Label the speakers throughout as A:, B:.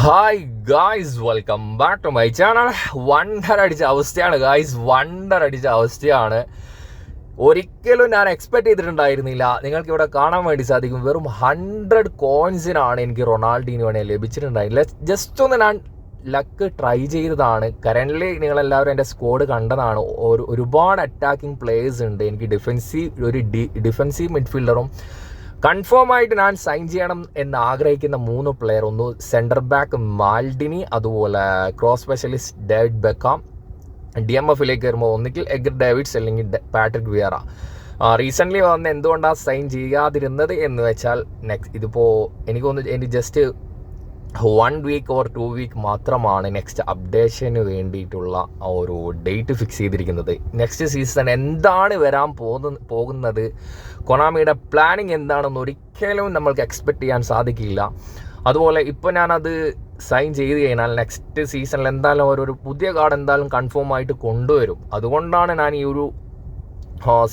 A: Hi guys welcome back to my channel wonder അടിച്ച അവസ്ഥയാണ് guys wonder അടിച്ച അവസ്ഥയാണ്. ഒരിക്കലും ഞാൻ എക്സ്പെക്ട് ചെയ്തിട്ടുണ്ടായിരുന്നില്ല. നിങ്ങൾക്ക് ഇവിടെ കാണാൻ വേണ്ടി സാധിക്കും. വെറും ഹൺഡ്രഡ് കോയിൻസിനാണ് എനിക്ക് റൊണാൾഡീനോനെ ലഭിച്ചിട്ടുണ്ടായിരുന്നില്ല ജസ്റ്റ് ഒന്ന് ഞാൻ ലക്ക് ട്രൈ ചെയ്തതാണ്. കറന്റ്ലി നിങ്ങളെല്ലാവരും എന്റെ സ്ക്വാഡ് കണ്ടതാണ്. ഒരു ഒരുപാട് അറ്റാക്കിംഗ് പ്ലേയേഴ്സ് ഉണ്ട്. എനിക്ക് ഡിഫെൻസീവ് ഒരു ഡി ഡിഫെൻസീവ് മിഡ്ഫീൽഡറും കൺഫേം ആയിട്ട് ഞാൻ സൈൻ ചെയ്യണം എന്ന് ആഗ്രഹിക്കുന്ന മൂന്ന് പ്ലെയർ ഒന്ന് സെന്റർ ബാക്ക് മാൽഡിനി അതുപോലെ cross specialist David Beckham D M എഫിലേക്ക് വരുമ്പോൾ ഒന്നുകിൽ എഗർ ഡേവിഡ്സ് അല്ലെങ്കിൽ പാട്രിക് വിയറ. റീസെന്റ്ലി വന്ന് എന്തുകൊണ്ടാണ് സൈൻ ചെയ്യാതിരുന്നത് എന്ന് വെച്ചാൽ നെക്സ്റ്റ് ഇതിപ്പോൾ എനിക്ക് തോന്നുന്നു എനിക്ക് just one week or two week മാത്രമാണ് നെക്സ്റ്റ് അപ്ഡേഷന് വേണ്ടിയിട്ടുള്ള ആ ഒരു ഡേറ്റ് ഫിക്സ് ചെയ്തിരിക്കുന്നത്. നെക്സ്റ്റ് സീസൺ എന്താണ് വരാൻ പോകുന്ന പോകുന്നത്? കൊണാമിയുടെ പ്ലാനിങ് എന്താണെന്ന് ഒരിക്കലും നമ്മൾക്ക് എക്സ്പെക്ട് ചെയ്യാൻ സാധിക്കില്ല. അതുപോലെ ഇപ്പോൾ ഞാനത് സൈൻ ചെയ്ത് കഴിഞ്ഞാൽ നെക്സ്റ്റ് സീസണിൽ എന്തായാലും ഒരു പുതിയ കാർഡ് എന്തായാലും കൺഫേം ആയിട്ട് കൊണ്ടുവരും. അതുകൊണ്ടാണ് ഞാൻ ഈ ഒരു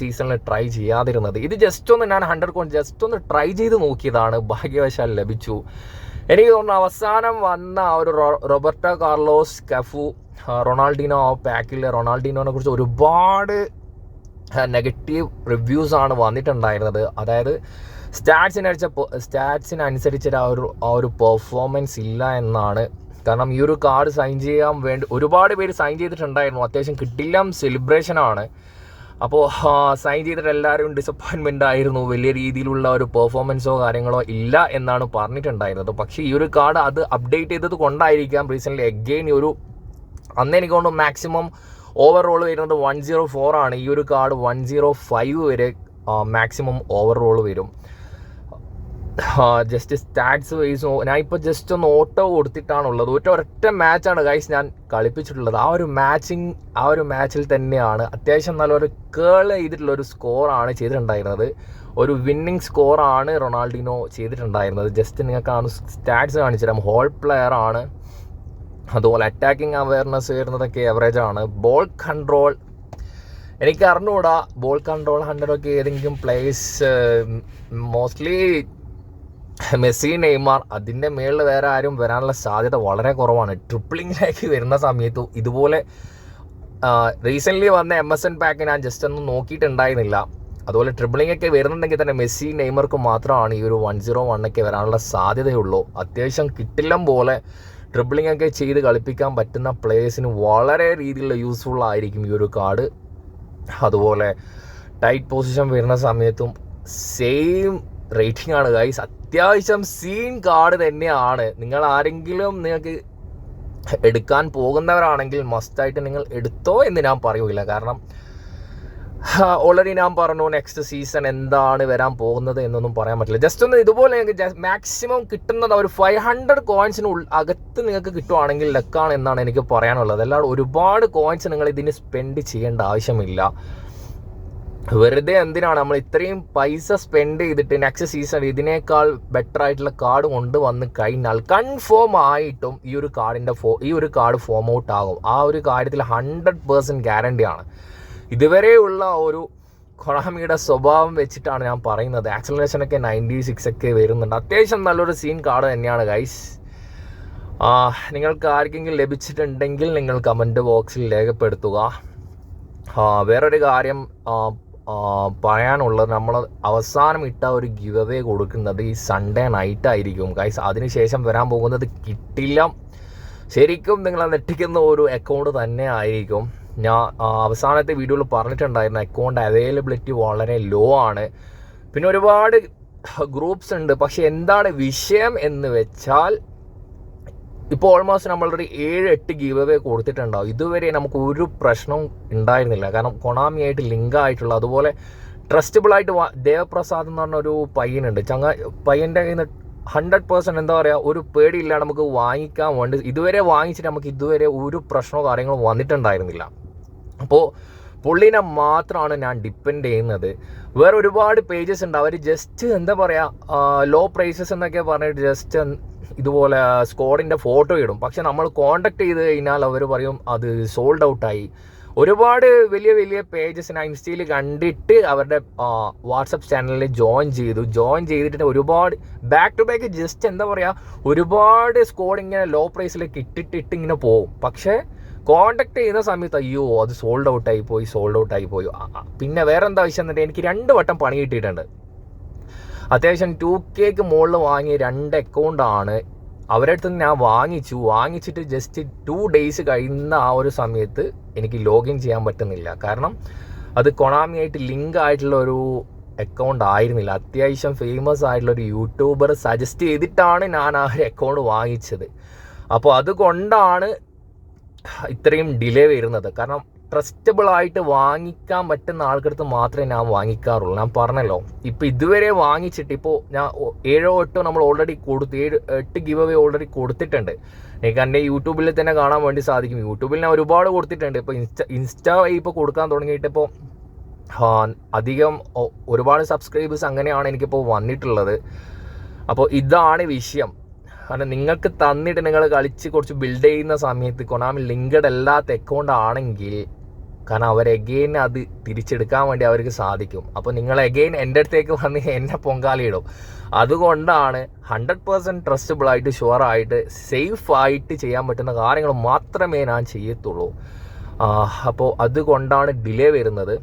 A: സീസണിൽ ട്രൈ ചെയ്യാതിരുന്നത്. ഇത് ജസ്റ്റ് ഒന്ന് ഞാൻ ഹൺഡ്രഡ് കോൺ ജസ്റ്റ് ഒന്ന് ട്രൈ ചെയ്ത് നോക്കിയതാണ്. ഭാഗ്യവശാൽ ലഭിച്ചു. എനിക്ക് തോന്നുന്നു അവസാനം വന്ന ആ ഒരു റോബർട്ടോ കാർലോസ് കഫു റൊണാൾഡിനോ പാക്കിൽ റൊണാൾഡിനോനെ കുറിച്ച് ഒരുപാട് നെഗറ്റീവ് റിവ്യൂസ് ആണ് വന്നിട്ടുണ്ടായിരുന്നത്. അതായത് സ്റ്റാറ്റ്സിനടിച്ച സ്റ്റാറ്റ്സിനനുസരിച്ച് ആ ഒരു ആ ഒരു പെർഫോമൻസ് ഇല്ല എന്നാണ്. കാരണം ഈ ഒരു കാർഡ് സൈൻ ചെയ്യാൻ വേണ്ടി ഒരുപാട് പേര് സൈൻ ചെയ്തിട്ടുണ്ടായിരുന്നു. അത്യാവശ്യം കിട്ടില്ല സെലിബ്രേഷൻ ആണ്. അപ്പോൾ സൈൻ ചെയ്തിട്ട് എല്ലാവരും ഡിസപ്പോയിൻമെന്റ് ആയിരുന്നു. വലിയ രീതിയിലുള്ള ഒരു പെർഫോമൻസോ കാര്യങ്ങളോ ഇല്ല എന്നാണ് പറഞ്ഞിട്ടുണ്ടായിരുന്നത്. പക്ഷേ ഈ ഒരു കാർഡ് അത് അപ്ഡേറ്റ് ചെയ്തത് കൊണ്ടായിരിക്കാം. റീസെന്റ്ലി എഗെയിൻ ഒരു അന്ന് എനിക്ക് മാക്സിമം ഓവറോൾ വരുന്നത് വൺ സീറോ ഫോർ ആണ്. ഈ ഒരു കാർഡ് വൺ സീറോ ഫൈവ് വരെ മാക്സിമം ഓവറോൾ വരും. ജസ്റ്റ് സ്റ്റാറ്റ്സ് വൈസ് ഞാൻ ജസ്റ്റ് ഒന്ന് ഓട്ടോ കൊടുത്തിട്ടാണുള്ളത്. ഒറ്റ ഒരൊറ്റ മാച്ചാണ് ഗൈസ് ഞാൻ കളിപ്പിച്ചിട്ടുള്ളത്. ആ ഒരു മാച്ചിങ് ആ ഒരു മാച്ചിൽ തന്നെയാണ് അത്യാവശ്യം നല്ലൊരു കേൾ ചെയ്തിട്ടുള്ള ഒരു സ്കോറാണ് ചെയ്തിട്ടുണ്ടായിരുന്നത്. ഒരു വിന്നിങ് സ്കോറാണ് റൊണാൾഡിനോ ചെയ്തിട്ടുണ്ടായിരുന്നത്. ജസ്റ്റ് നിങ്ങൾക്ക് സ്റ്റാറ്റ്സ് കാണിച്ചു തരാം. ഹോൾ പ്ലെയർ ആണ്. അതുപോലെ അറ്റാക്കിംഗ് അവയർനെസ് വരുന്നതൊക്കെ എവറേജ് ആണ്. ബോൾ കൺട്രോൾ എനിക്ക് അറിഞ്ഞുകൂടാ ബോൾ കൺട്രോൾ ഹൺഡ്രഡൊക്കെ ഏതെങ്കിലും പ്ലേസ് മോസ്റ്റ്ലി മെസ്സി നെയ്മാർ അതിന്റെ മേളിൽ വേറെ ആരും വരാനുള്ള സാധ്യത വളരെ കുറവാണ്. ട്രിപ്പിളിങ്ങിലേക്ക് വരുന്ന സമയത്ത് ഇതുപോലെ റീസെന്റ്ലി വന്ന എം എസ് എൻ പാക്ക് ഞാൻ ജസ്റ്റ് ഒന്നും നോക്കിയിട്ടുണ്ടായിരുന്നില്ല. അതുപോലെ ട്രിപ്പിളിംഗ് ഒക്കെ വരുന്നുണ്ടെങ്കിൽ തന്നെ മെസ്സി നെയ്മർക്ക് മാത്രമാണ് ഈ ഒരു വൺ സീറോ വണ്ണൊക്കെ വരാനുള്ള സാധ്യതയുള്ളൂ. അത്യാവശ്യം കിട്ടില്ലം പോലെ ട്രിപ്പിളിംഗ് ഒക്കെ ചെയ്ത് കളിപ്പിക്കാൻ പറ്റുന്ന പ്ലേയേഴ്സിന് വളരെ രീതിയിലുള്ള യൂസ്ഫുൾ ആയിരിക്കും ഈ ഒരു കാർഡ് അതുപോലെ ടൈറ്റ് പൊസിഷൻ വരുന്ന സമയത്തും സെയിം റേറ്റിംഗ് ആണ് ഗൈസ് അത്യാവശ്യം സീൻ കാർഡ് തന്നെയാണ്. നിങ്ങൾ ആരെങ്കിലും നിങ്ങൾക്ക് എടുക്കാൻ പോകുന്നവരാണെങ്കിൽ മസ്റ്റായിട്ട് നിങ്ങൾ എടുത്തോ എന്ന് ഞാൻ പറയൂല. കാരണം ഓൾറെഡി ഞാൻ പറഞ്ഞു നെക്സ്റ്റ് സീസൺ എന്താണ് വരാൻ പോകുന്നത് എന്നൊന്നും പറയാൻ പറ്റില്ല. ജസ്റ്റ് ഒന്ന് ഇതുപോലെ നിങ്ങൾക്ക് മാക്സിമം കിട്ടുന്നത് ഒരു ഫൈവ് ഹൺഡ്രഡ് കോയിൻസിന് അകത്ത് നിങ്ങൾക്ക് കിട്ടുവാണെങ്കിൽ ലക്കാണ് എന്നാണ് എനിക്ക് പറയാനുള്ളത്. അല്ലാതെ ഒരുപാട് കോയിൻസ് നിങ്ങൾ ഇതിന് സ്പെൻഡ് ചെയ്യേണ്ട ആവശ്യമില്ല. വെറുതെ എന്തിനാണ് നമ്മൾ ഇത്രയും പൈസ സ്പെൻഡ് ചെയ്തിട്ട് നെക്സ്റ്റ് സീസൺ ഇതിനേക്കാൾ ബെറ്റർ ആയിട്ടുള്ള കാർഡ് കൊണ്ടുവന്ന് കഴിഞ്ഞാൽ കൺഫേം ആയിട്ടും ഈ ഒരു കാർഡിന്റെ ഫോ ഈ ഒരു കാർഡ് ഫോം ഔട്ട് ആകും. ആ ഒരു കാര്യത്തിൽ ഹൺഡ്രഡ് പേഴ്സന്റ് ഗ്യാരണ്ടിയാണ് ഇതുവരെയുള്ള ഒരു കൊണാമിയുടെ സ്വഭാവം വെച്ചിട്ടാണ് ഞാൻ പറയുന്നത്. ആക്സലറേഷനൊക്കെ നയന്റി സിക്സ് ഒക്കെ വരുന്നുണ്ട്. അത്യാവശ്യം നല്ലൊരു സീൻ കാർഡ് തന്നെയാണ് ഗൈസ് നിങ്ങൾക്ക് ആർക്കെങ്കിലും ലഭിച്ചിട്ടുണ്ടെങ്കിൽ നിങ്ങൾ കമന്റ് ബോക്സിൽ രേഖപ്പെടുത്തുക. വേറൊരു കാര്യം പറയാനുള്ളത് നമ്മൾ അവസാനം ഇട്ട ഒരു ഗിവ് അവേ കൊടുക്കുന്നത് ഈ സൺഡേ നൈറ്റ് ആയിരിക്കും. ഗൈസ് അതിനുശേഷം വരാൻ പോകുന്നത് കിട്ടില്ല. ശരിക്കും നിങ്ങൾ നെറ്റിക്കുന്ന ഒരു അക്കൗണ്ട് തന്നെ ആയിരിക്കും. ഞാൻ അവസാനത്തെ വീഡിയോയിൽ പറഞ്ഞിട്ടുണ്ടായിരുന്നു അക്കൗണ്ട് അവൈലബിലിറ്റി വളരെ ലോ ആണ്. പിന്നെ ഒരുപാട് ഗ്രൂപ്പ്സ് ഉണ്ട്. പക്ഷെ എന്താണ് വിഷയം എന്ന് വെച്ചാൽ ഇപ്പോൾ ഓൾമോസ്റ്റ് നമ്മളൊരു ഏഴ് എട്ട് ഗീവ് അവേ കൊടുത്തിട്ടുണ്ടാവും. ഇതുവരെ നമുക്ക് ഒരു പ്രശ്നവും ഉണ്ടായിരുന്നില്ല. കാരണം കൊണാമിയായിട്ട് ലിങ്ക് ആയിട്ടുള്ള അതുപോലെ ട്രസ്റ്റബിൾ ആയിട്ട് ദേവപ്രസാദ് എന്ന് പറഞ്ഞ ഒരു പയ്യനുണ്ട്. ചങ്ങ പയ്യന്റെ കയ്യിൽ നിന്ന് ഹൺഡ്രഡ് പേഴ്സന്റ് എന്താ പറയുക ഒരു പേടിയില്ലാതെ നമുക്ക് വാങ്ങിക്കാൻ വേണ്ടി ഇതുവരെ വാങ്ങിച്ചിട്ട് നമുക്ക് ഇതുവരെ ഒരു പ്രശ്നമോ കാര്യങ്ങളോ വന്നിട്ടുണ്ടായിരുന്നില്ല. അപ്പോൾ പുള്ളിനെ മാത്രമാണ് ഞാൻ ഡിപ്പെൻഡ് ചെയ്യുന്നത്. വേറെ ഒരുപാട് പേജസ് ഉണ്ട്. അവർ ജസ്റ്റ് എന്താ പറയുക ലോ പ്രൈസസ് എന്നൊക്കെ പറഞ്ഞിട്ട് ജസ്റ്റ് ഇതുപോലെ സ്ക്വാഡിന്റെ ഫോട്ടോ ഇടും. പക്ഷെ നമ്മൾ കോണ്ടാക്ട് ചെയ്ത് കഴിഞ്ഞാൽ അവർ പറയും അത് സോൾഡ് ഔട്ടായി ഒരുപാട് വലിയ വലിയ പേജസ് ഞാൻ കണ്ടിട്ട് അവരുടെ വാട്സപ്പ് ചാനലിൽ ജോയിൻ ചെയ്തു. ജോയിൻ ചെയ്തിട്ട് ഒരുപാട് ബാക്ക് ടു ബാക്ക് ജസ്റ്റ് എന്താ പറയുക ഒരുപാട് സ്കോഡ് ഇങ്ങനെ ലോ പ്രൈസിൽ കിട്ടിട്ടിട്ട് ഇങ്ങനെ പോകും പക്ഷേ കോണ്ടാക്ട് ചെയ്യുന്ന സമയത്ത് അയ്യോ അത് സോൾഡ് ഔട്ടായി പോയി സോൾഡ് ഔട്ടായി പോയി. പിന്നെ വേറെ എന്താ ആവശ്യം എന്നുണ്ടെങ്കിൽ എനിക്ക് രണ്ട് വട്ടം പണി കിട്ടിയിട്ടുണ്ട്. അത്യാവശ്യം ടു കെക്ക് മുകളിൽ വാങ്ങിയ രണ്ട് അക്കൗണ്ടാണ് അവരുടെ അടുത്ത് ഞാൻ വാങ്ങിച്ചു. വാങ്ങിച്ചിട്ട് ജസ്റ്റ് ടു ഡേയ്സ് കഴിയുന്ന ആ ഒരു സമയത്ത് എനിക്ക് ലോഗിൻ ചെയ്യാൻ പറ്റുന്നില്ല. കാരണം അത് കൊണാമിയായിട്ട് ലിങ്ക് ആയിട്ടുള്ള ഒരു അക്കൗണ്ട് ആയിരുന്നില്ല. അത്യാവശ്യം ഫേമസ് ആയിട്ടുള്ള ഒരു യൂട്യൂബർ സജസ്റ്റ് ചെയ്തിട്ടാണ് ഞാൻ ആ ഒരു അക്കൗണ്ട് വാങ്ങിച്ചത്. അപ്പോൾ അതുകൊണ്ടാണ് ഇത്രയും ഡിലേ വരുന്നത്. കാരണം ട്രസ്റ്റബിൾ ആയിട്ട് വാങ്ങിക്കാൻ പറ്റുന്ന ആൾക്കടുത്ത് മാത്രമേ ഞാൻ വാങ്ങിക്കാറുള്ളൂ. ഞാൻ പറഞ്ഞല്ലോ ഇപ്പം ഇതുവരെ വാങ്ങിച്ചിട്ട് ഇപ്പോൾ ഞാൻ ഏഴോ എട്ടോ നമ്മൾ ഓൾറെഡി കൊടുത്ത് ഏഴ് എട്ട് ഗിവ് അവേ ഓൾറെഡി കൊടുത്തിട്ടുണ്ട്. എനിക്ക് എന്റെ യൂട്യൂബിൽ തന്നെ കാണാൻ വേണ്ടി സാധിക്കും. യൂട്യൂബിൽ ഞാൻ ഒരുപാട് കൊടുത്തിട്ടുണ്ട്. ഇപ്പോൾ ഇൻസ്റ്റ ഇൻസ്റ്റ ഇപ്പോൾ കൊടുക്കാൻ തുടങ്ങിയിട്ട് ഇപ്പോൾ അധികം ഒരുപാട് സബ്സ്ക്രൈബേഴ്സ് അങ്ങനെയാണ് എനിക്കിപ്പോൾ വന്നിട്ടുള്ളത്. അപ്പോൾ ഇതാണ് വിഷയം. കാരണം നിങ്ങൾക്ക് തന്നിട്ട് നിങ്ങൾ കളിച്ച് കുറച്ച് ബിൽഡ് ചെയ്യുന്ന സമയത്ത് കൊണാമി ലിങ്കഡ് അല്ലാത്ത അക്കൗണ്ട് ആണെങ്കിൽ കാരണം അവർ എഗെയിൻ അത് തിരിച്ചെടുക്കാൻ വേണ്ടി അവർക്ക് സാധിക്കും. അപ്പോൾ നിങ്ങൾ എഗെയിൻ എന്റെ അടുത്തേക്ക് വന്ന് എന്നെ പൊങ്കാലിയിടും. അതുകൊണ്ടാണ് ഹൺഡ്രഡ് പേഴ്സന്റ് ട്രസ്റ്റബിൾ ആയിട്ട് ഷുവർ ആയിട്ട് സേഫ് ആയിട്ട് ചെയ്യാൻ പറ്റുന്ന കാര്യങ്ങൾ മാത്രമേ ഞാൻ ചെയ്യത്തുള്ളൂ. അപ്പോൾ അതുകൊണ്ടാണ് ഡിലേ വരുന്നത്.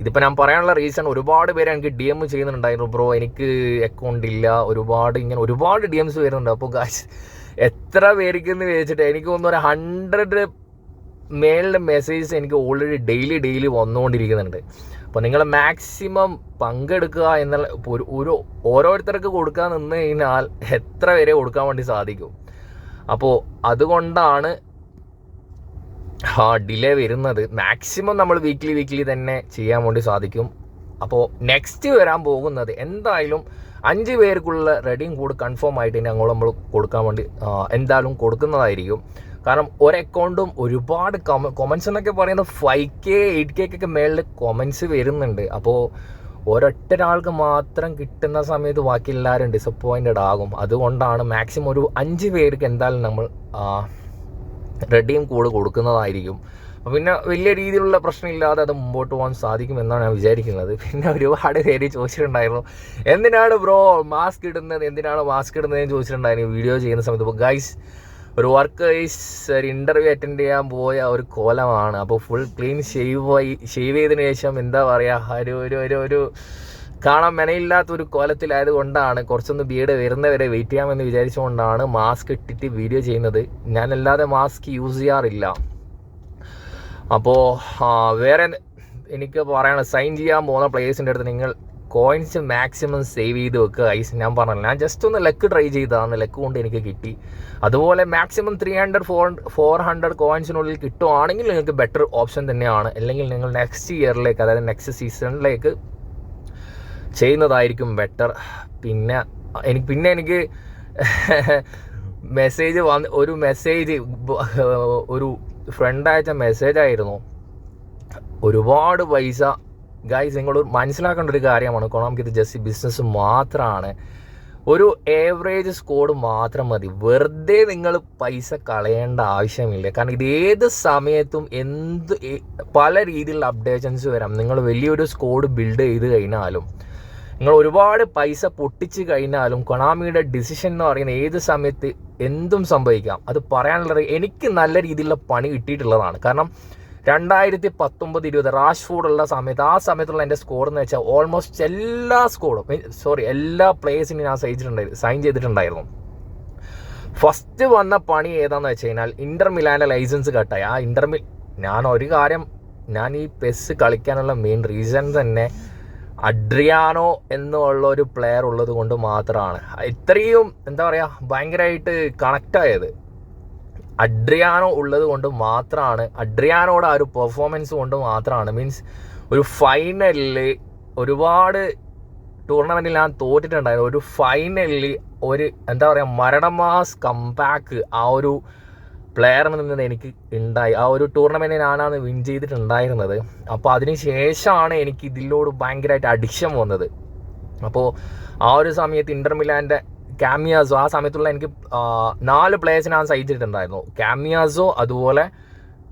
A: ഇതിപ്പോൾ ഞാൻ പറയാനുള്ള റീസൺ ഒരുപാട് പേര് എനിക്ക് ഡി എം ചെയ്യുന്നുണ്ടായിരുന്നു. ബ്രോ എനിക്ക് അക്കൗണ്ട് ഇല്ല. ഒരുപാട് ഇങ്ങനെ ഒരുപാട് ഡി എംസ് വരുന്നുണ്ട്. അപ്പോൾ എത്ര പേർക്ക് എന്ന് എനിക്ക് തോന്നുന്നു ഒരു ഹൺഡ്രഡ് മേളിലെ മെസ്സേജസ് എനിക്ക് ഓൾറെഡി ഡെയിലി ഡെയിലി വന്നുകൊണ്ടിരിക്കുന്നുണ്ട്. അപ്പോൾ നിങ്ങൾ മാക്സിമം പങ്കെടുക്കുക എന്നുള്ള ഒരു ഓരോരുത്തർക്ക് കൊടുക്കാൻ നിന്ന് കഴിഞ്ഞാൽ എത്ര പേരെ കൊടുക്കാൻ വേണ്ടി സാധിക്കും? അപ്പോൾ അതുകൊണ്ടാണ് ആ ഡിലേ വരുന്നത്. മാക്സിമം നമ്മൾ വീക്ക്ലി വീക്ക്ലി തന്നെ ചെയ്യാൻ വേണ്ടി സാധിക്കും. അപ്പോൾ നെക്സ്റ്റ് വരാൻ പോകുന്നത് എന്തായാലും അഞ്ച് പേർക്കുള്ള റെഡിയും കൂടെ കൺഫേം ആയിട്ട് ഇനി അങ്ങോട്ട് നമ്മൾ കൊടുക്കാൻ വേണ്ടി എന്തായാലും കൊടുക്കുന്നതായിരിക്കും. കാരണം ഒരു അക്കൗണ്ടും ഒരുപാട് കൊമൻസ് എന്നൊക്കെ പറയുന്നത് ഫൈവ് കെ എയ്റ്റ് കെക്കൊക്കെ മേളിൽ കൊമൻസ് വരുന്നുണ്ട്. അപ്പോൾ ഒരൊറ്റ ഒരാൾക്ക് മാത്രം കിട്ടുന്ന സമയത്ത് ബാക്കി എല്ലാവരും ഡിസപ്പോയിന്റഡ് ആകും. അതുകൊണ്ടാണ് മാക്സിമം ഒരു അഞ്ച് പേർക്ക് എന്തായാലും നമ്മൾ റെഡിയും കൂടെ കൊടുക്കുന്നതായിരിക്കും. പിന്നെ വലിയ രീതിയിലുള്ള പ്രശ്നമില്ലാതെ അത് മുമ്പോട്ട് പോകാൻ സാധിക്കും എന്നാണ് ഞാൻ വിചാരിക്കുന്നത്. പിന്നെ ഒരുപാട് പേര് ചോദിച്ചിട്ടുണ്ടായിരുന്നു എന്തിനാണ് ബ്രോ മാസ്ക് ഇടുന്നത് എന്തിനാണ് മാസ്ക് ഇടുന്നതെന്ന് ചോദിച്ചിട്ടുണ്ടായിരുന്നു. വീഡിയോ ചെയ്യുന്ന സമയത്ത്. അപ്പോൾ ഗൈസ് ഒരു വർക്ക് ഒരു ഇന്റർവ്യൂ അറ്റൻഡ് ചെയ്യാൻ പോയ ഒരു കോലമാണ്. അപ്പോൾ ഫുൾ ക്ലീൻ ഷേവ് ഷേവ് ചെയ്തതിന് ശേഷം എന്താ പറയുക ഒരു ഒരു ഒരു ഒരു കാണാൻ മെനയില്ലാത്ത ഒരു കോലത്തിലായത് കൊണ്ടാണ് കുറച്ചൊന്ന് ബീഡ് വരുന്നവരെ വെയിറ്റ് ചെയ്യാമെന്ന് വിചാരിച്ചുകൊണ്ടാണ് മാസ്ക് ഇട്ടിട്ട് വീഡിയോ ചെയ്യുന്നത്. ഞാനല്ലാതെ മാസ്ക് യൂസ് ചെയ്യാറില്ല. അപ്പോൾ വേറെ എനിക്ക് പറയണം സൈൻ ചെയ്യാൻ പോകുന്ന പ്ലേയേഴ്സിന്റെ അടുത്ത് നിങ്ങൾ കോയിൻസ് മാക്സിമം സേവ് ചെയ്ത് വെക്കുക ഐസ് ഞാൻ പറഞ്ഞില്ല. ഞാൻ ജസ്റ്റ് ഒന്ന് ലക്ക് ട്രൈ ചെയ്തതാണ് ലക്ക് കൊണ്ട് എനിക്ക് കിട്ടി. അതുപോലെ maximum three hundred four four hundred കോയിൻസിനുള്ളിൽ കിട്ടുവാണെങ്കിൽ നിങ്ങൾക്ക് ബെറ്റർ ഓപ്ഷൻ തന്നെയാണ്. അല്ലെങ്കിൽ നിങ്ങൾ നെക്സ്റ്റ് ഇയറിലേക്ക് അതായത് നെക്സ്റ്റ് സീസണിലേക്ക് ചെയ്യുന്നതായിരിക്കും ബെറ്റർ പിന്നെ എനിക്ക് പിന്നെ എനിക്ക് മെസ്സേജ് വന്ന് ഒരു മെസ്സേജ് ഒരു ഫ്രണ്ട് അയച്ച മെസ്സേജായിരുന്നു ഒരുപാട് പൈസ ഗൈസ് നിങ്ങൾ മനസ്സിലാക്കേണ്ട ഒരു കാര്യമാണ്. കാരണം ഇത് ജസ്റ്റ് ബിസിനസ് മാത്രമാണ് ഒരു ഏവറേജ് സ്കോഡ് മാത്രം മതി. വെറുതെ നിങ്ങൾ പൈസ കളയേണ്ട ആവശ്യമില്ല. കാരണം ഇത് ഏത് സമയത്തും എന്ത് പല രീതിയിലുള്ള അപ്ഡേഷൻസ് വരാം. നിങ്ങൾ വലിയൊരു സ്കോഡ് ബിൽഡ് ചെയ്ത് കഴിഞ്ഞാലും നിങ്ങൾ ഒരുപാട് പൈസ പൊട്ടിച്ച് കഴിഞ്ഞാലും കൊണാമിയുടെ ഡിസിഷൻ എന്ന് പറയുന്ന ഏത് സമയത്ത് എന്തും സംഭവിക്കാം. അത് പറയാനുള്ളത് എനിക്ക് നല്ല രീതിയിലുള്ള പണി കിട്ടിയിട്ടുള്ളതാണ്. കാരണം രണ്ടായിരത്തി പത്തൊമ്പത് ഇരുപത് റാഷ്ഫോർഡ് ഉള്ള സമയത്ത് ആ സമയത്തുള്ള എന്റെ സ്കോർ എന്ന് വെച്ചാൽ ഓൾമോസ്റ്റ് എല്ലാ സ്കോറും സോറി എല്ലാ പ്ലേയേഴ്സിനും ഞാൻ സഹിച്ചിട്ടുണ്ടായിരുന്നു സൈൻ ചെയ്തിട്ടുണ്ടായിരുന്നു. ഫസ്റ്റ് വന്ന പണി ഏതാന്ന് വെച്ച് കഴിഞ്ഞാൽ ഇന്റർ മിലാന്റെ ലൈസൻസ് കട്ടായി ആ ഇന്റർ മിൽ ഞാൻ ഒരു കാര്യം ഞാൻ ഈ പെസ് കളിക്കാനുള്ള മെയിൻ റീസൺ തന്നെ അഡ്രിയാനോ എന്നുള്ള ഒരു പ്ലെയർ ഉള്ളത് കൊണ്ട് മാത്രമാണ്. ഇത്രയും എന്താ പറയുക ഭയങ്കരമായിട്ട് കണക്റ്റ് ആയത്. അഡ്രിയാനോ ഉള്ളത് കൊണ്ട് മാത്രമാണ് അഡ്രിയാനോടെ ആ ഒരു പെർഫോമൻസ് കൊണ്ട് മാത്രമാണ് മീൻസ് ഒരു ഫൈനലിൽ ഒരുപാട് ടൂർണമെന്റിൽ ഞാൻ തോറ്റിട്ടുണ്ടായിരുന്നു. ഒരു ഫൈനലിൽ ഒരു എന്താ പറയുക മരണമാസ് കംബാക്ക് ആ ഒരു പ്ലെയറിൽ നിന്ന് എനിക്ക് ഉണ്ടായി ആ ഒരു ടൂർണമെന്റ് ഞാനാണ് വിൻ ചെയ്തിട്ടുണ്ടായിരുന്നത്. അപ്പോൾ അതിന് ശേഷമാണ് എനിക്ക് ഇതിലോട് ഭയങ്കരമായിട്ട് അഡിക്ഷൻ വന്നത്. അപ്പോൾ ആ ഒരു സമയത്ത് ഇന്റർ മിലാന്റെ കാമിയാസോ ആ സമയത്തുള്ള എനിക്ക് നാല് പ്ലേയേഴ്സിനെ ഞാൻ സഹിച്ചിട്ടുണ്ടായിരുന്നു. കാമിയാസോ അതുപോലെ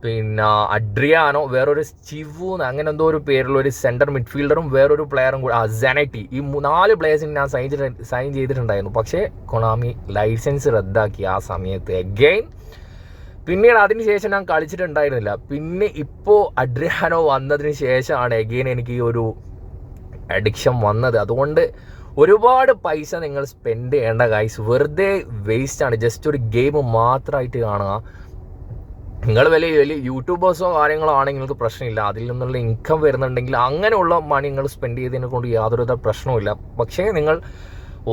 A: പിന്നെ അഡ്രിയാനോ വേറൊരു ചിവു അങ്ങനെ എന്തോ ഒരു പേരുള്ള ഒരു സെന്റർ മിഡ്ഫീൽഡറും വേറൊരു പ്ലെയറും കൂടി ആ സെനറ്റി ഈ നാല് പ്ലേയേഴ്സിന് ഞാൻ സൈൻ സൈൻ ചെയ്തിട്ടുണ്ടായിരുന്നു. പക്ഷേ കൊണാമി ലൈസൻസ് റദ്ദാക്കി ആ സമയത്ത് എഗെയിൻ പിന്നീട് അതിന് ശേഷം ഞാൻ കളിച്ചിട്ടുണ്ടായിരുന്നില്ല. പിന്നെ ഇപ്പോൾ അഡ്രിയാനോ വന്നതിന് ശേഷമാണ് എഗെയിൻ എനിക്ക് ഈ ഒരു അഡിക്ഷൻ വന്നത്. അതുകൊണ്ട് ഒരുപാട് പൈസ നിങ്ങൾ സ്പെൻഡ് ചെയ്യേണ്ട ഗൈസ് വെറുതെ വേസ്റ്റ് ആണ്. ജസ്റ്റ് ഒരു ഗെയിം മാത്രമായിട്ട് കാണുക. നിങ്ങൾ വലിയ വലിയ യൂട്യൂബേഴ്സോ കാര്യങ്ങളോ ആണെങ്കിൽ നിങ്ങൾക്ക് പ്രശ്നമില്ല. അതിൽ നിന്നുള്ള ഇൻകം വരുന്നുണ്ടെങ്കിൽ അങ്ങനെയുള്ള മണി നിങ്ങൾ സ്പെൻഡ് ചെയ്തതിനെ കൊണ്ട് യാതൊരുവിധ പ്രശ്നവുമില്ല പക്ഷേ നിങ്ങൾ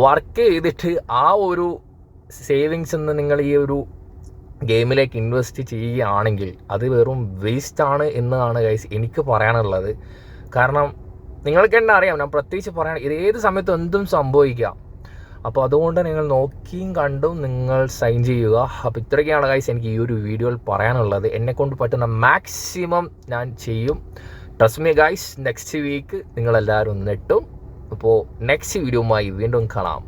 A: വർക്ക് ചെയ്തിട്ട് ആ ഒരു സേവിങ്സ് എന്ന് നിങ്ങൾ ഈ ഒരു ഗെയിമിലേക്ക് ഇൻവെസ്റ്റ് ചെയ്യുകയാണെങ്കിൽ അത് വെറും വേസ്റ്റ് ആണ് എന്നാണ് ഗൈസ് എനിക്ക് പറയാനുള്ളത്. കാരണം നിങ്ങൾക്ക് തന്നെ അറിയാം ഞാൻ പ്രത്യേകിച്ച് പറയണം ഇത് ഏത് സമയത്തും എന്തും സംഭവിക്കാം. അപ്പോൾ അതുകൊണ്ട് നിങ്ങൾ നോക്കിയും കണ്ടും നിങ്ങൾ സൈൻ ചെയ്യുക. അപ്പോൾ ഇത്രയൊക്കെയാണ് ഗൈസ് എനിക്ക് ഈ ഒരു വീഡിയോയിൽ പറയാനുള്ളത്. എന്നെ കൊണ്ട് പറ്റുന്ന മാക്സിമം ഞാൻ ചെയ്യും. Trust me guys next week നിങ്ങളെല്ലാവരും നെട്ടും. അപ്പോൾ നെക്സ്റ്റ് വീഡിയോയുമായി വീണ്ടും കാണാം.